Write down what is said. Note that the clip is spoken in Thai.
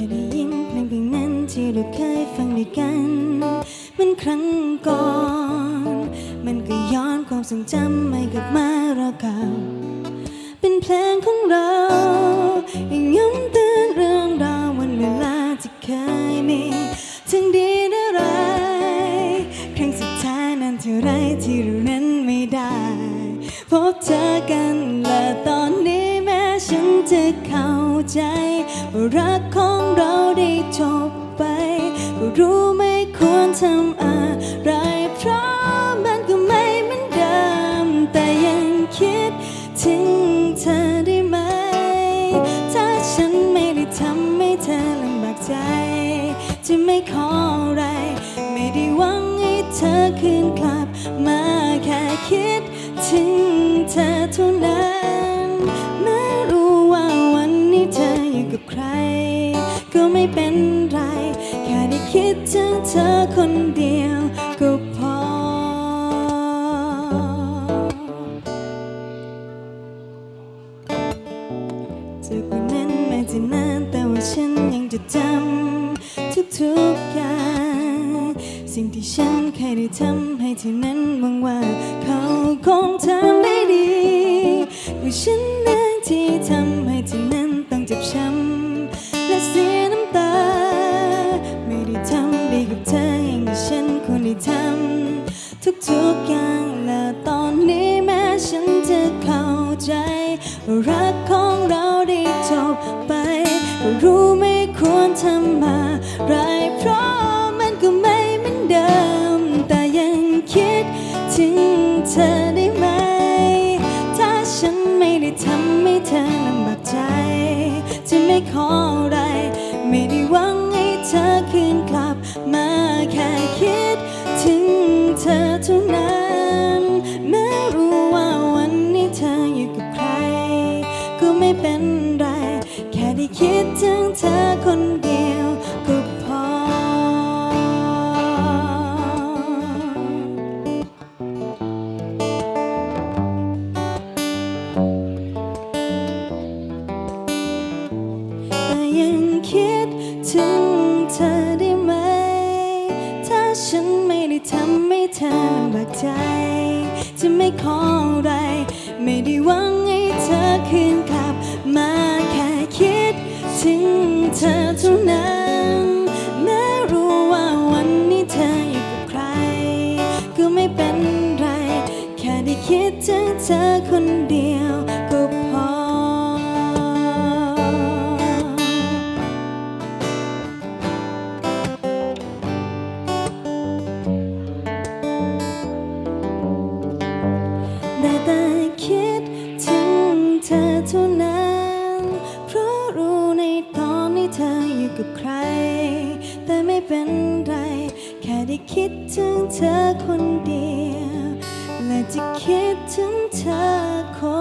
ค่ได้ยินเพลงเพลงนั้นที่เราเคยฟังด้วยกัน มันครั้งก่อน มันก็ย้อนความทรงจำให้กลับมาเราเก่าเป็นเพลงของเรายังย้ำเตือนเรื่องราววันเวลาที่เคยมีทั้งดีและร้ายครั้งสุดท้ายนั้นเท่าไรที่เรานั้นไม่ได้ พบเจอกัน ใจว่ารักของเราได้จบไปก็รู้ไม่ควรทำอะไรเพราะมันก็ไม่เหมือนเดิม แต่ยังคิดถึงเธอได้ไหม ถ้าฉันไม่ได้ทำให้เธอลำบากใจ จะไม่ขออะไร ไม่ได้หวังให้เธอคืนกลับมาแค่คิดถึงเธอเท่านั้น กับใคร ก็ไม่เป็นไร แค่ได้คิดถึงเธอคนเดียวก็พอจากวันนั้นมาจะนานแต่ว่าฉันยังจะจำทุกๆอย่าง สิ่งที่ฉันเคยได้ทำให้เธอนั้นหวังว่าเขาคงทำได้ดีว่าฉันเองที่ทำให้เธอนั้น ทุกๆอย่างและตอนนี้แม้ฉันจะเข้าใจ รักของเราได้จบไปก็รู้ไม่ควรทำอะไรเพราะมันก็ไม่เหมือนเดิม แต่ยังคิดถึงเธอได้ไหม ถ้าฉันไม่ได้ทำให้เธอลำบากใจ จะไม่ขออะไร ไม่ได้หวัง ท่านั้นแม้รู้ว่าวันนี้เธออยู่กับใคร ก็ไม่เป็นไร แค่ได้คิดถึงเธอคนเดียวก็ ฉันไม่ได้ทำให้เธอลำบากใจ จะไม่ขออะไร ไม่ได้หวังให้เธอคืนกลับ มาแค่คิดถึงเธอเท่านั้น แม้รู้ว่าวันนี้เธออยู่กับใคร ก็ไม่เป็นไร แค่ได้คิดถึงเธอคนเดียว คิดถึงเธอเท่านั้น เพราะรู้ในตอนนี้เธออยู่กับใคร แต่ไม่เป็นไร แค่ได้คิดถึงเธอคนเดียว และจะคิดถึงเธอคน